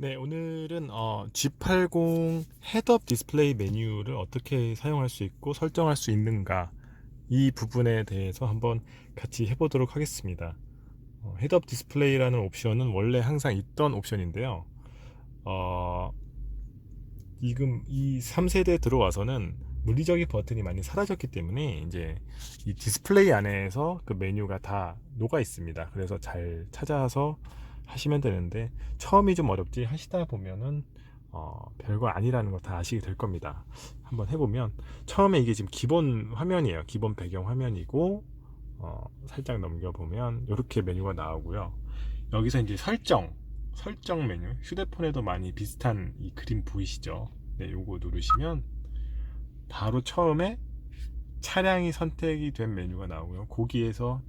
오늘은 어, G80 헤드업 디스플레이 메뉴를 어떻게 사용할 수 있고 설정할 수 있는가 이 부분에 대해서 한번 같이 해보도록 하겠습니다. 어, 헤드업 디스플레이라는 옵션은 원래 항상 있던 옵션인데요. 어, 지금 이 3세대 들어와서는 물리적인 버튼이 많이 사라졌기 때문에 이제 이 디스플레이 안에서 그 메뉴가 다 녹아 있습니다. 그래서 잘 찾아서 하시면 되는데 처음이 좀 어렵지 하시다 보면은 어, 별거 아니라는 거 다 아시게 될 겁니다. 한번 해보면 처음에 이게 지금 기본 화면이에요. 기본 배경 화면이고 어, 살짝 넘겨보면 이렇게 메뉴가 나오고요. 여기서 이제 설정 설정 메뉴 휴대폰에도 많이 비슷한 이 그림 보이시죠? 네, 요거 누르시면 바로 처음에 차량이 선택이 된 메뉴가 나오고요. 거기에서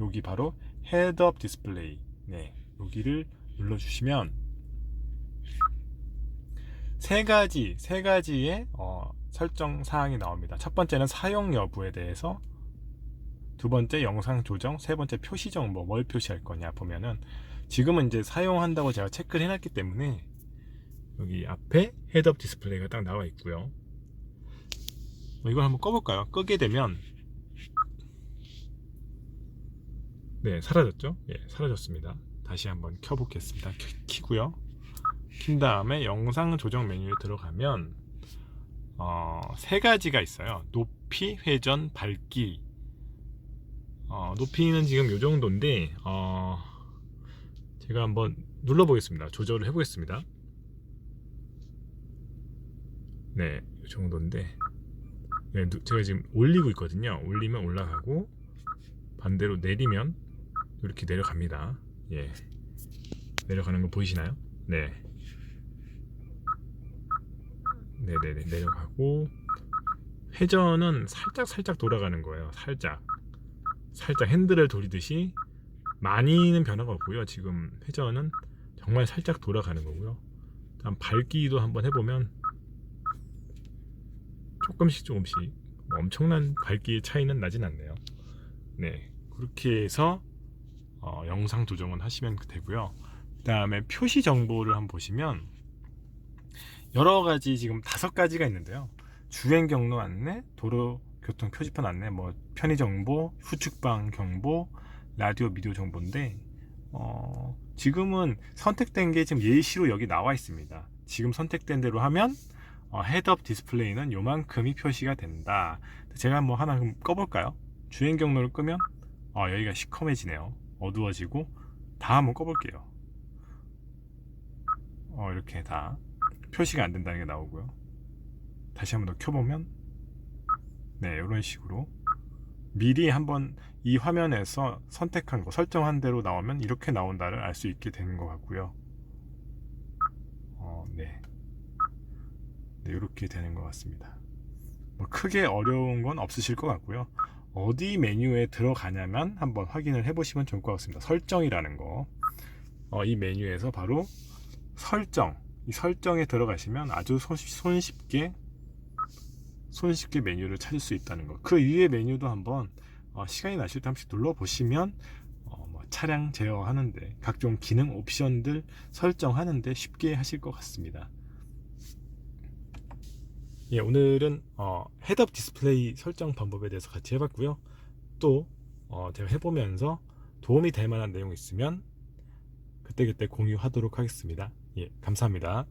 여기 바로 헤드업 디스플레이 네, 여기를 눌러주시면 세 가지 세 가지의 어, 설정 사항이 나옵니다. 첫 번째는 사용 여부에 대해서 두 번째 영상 조정, 세 번째 표시 정보 뭘 표시할 거냐 보면은 지금은 이제 사용한다고 제가 체크를 해놨기 때문에 여기 앞에 헤드업 디스플레이가 딱 나와 있고요. 뭐 이걸 한번 꺼볼까요? 끄게 되면 네 사라졌죠? 예 사라졌습니다. 다시 한번 켜보겠습니다. 키, 키고요. 킨 다음에 영상 조정 메뉴에 들어가면 어, 세 가지가 있어요. 높이, 회전, 밝기. 어, 높이는 지금 요 정도인데 어, 제가 한번 눌러보겠습니다. 조절을 해보겠습니다. 네, 이 정도인데 네, 누- 제가 지금 올리고 있거든요. 올리면 올라가고 반대로 내리면 이렇게 내려갑니다. 예, 내려가는 거 보이시나요? 네, 네네네 내려가고 회전은 살짝 살짝 돌아가는 거예요. 살짝 살짝 핸들을 돌리듯이 많이는 변화가 없고요. 지금 회전은 정말 살짝 돌아가는 거고요. 다음 밝기도 한번 해보면 조금씩 조금씩 뭐 엄청난 밝기의 차이는 나진 않네요. 네 그렇게 해서 어, 영상 조정은 하시면 되고요. 그 다음에 표시 정보를 한번 보시면 여러 가지 지금 다섯 가지가 있는데요. 주행 경로 안내, 도로 교통 표지판 안내, 뭐 편의 정보, 후측방 경보, 라디오 미디어 정보인데 어, 지금은 선택된 게 지금 예시로 여기 나와 있습니다. 지금 선택된 대로 하면 어, 헤드업 디스플레이는 요만큼이 표시가 된다. 제가 한번 하나 꺼볼까요? 주행 경로를 끄면 어, 여기가 시커매지네요. 어두워지고 다 한번 꺼볼게요. 어, 이렇게 다 표시가 안 된다는 게 나오고요. 다시 한번 더 켜보면 네 이런 식으로 미리 한번 이 화면에서 선택한 거 설정한 대로 나오면 이렇게 나온다를 알 수 있게 되는 것 같고요. 어, 네. 네 이렇게 되는 것 같습니다. 뭐 크게 어려운 건 없으실 것 같고요. 어디 메뉴에 들어가냐면 한번 확인을 해보시면 좋을 것 같습니다. 설정이라는 거. 어, 이 메뉴에서 바로 설정 이 설정에 들어가시면 아주 손- 손쉽게 손쉽게 메뉴를 찾을 수 있다는 거. 그 위에 메뉴도 한번 어, 시간이 나실 때한 번씩 눌러 보시면 어, 뭐 차량 제어하는데 각종 기능 옵션들 설정하는데 쉽게 하실 것 같습니다. 예, 오늘은 어, 헤드업 디스플레이 설정 방법에 대해서 같이 해봤고요. 또 어, 제가 해보면서 도움이 될 만한 내용 있으면 그때그때 공유하도록 하겠습니다. 예, 감사합니다.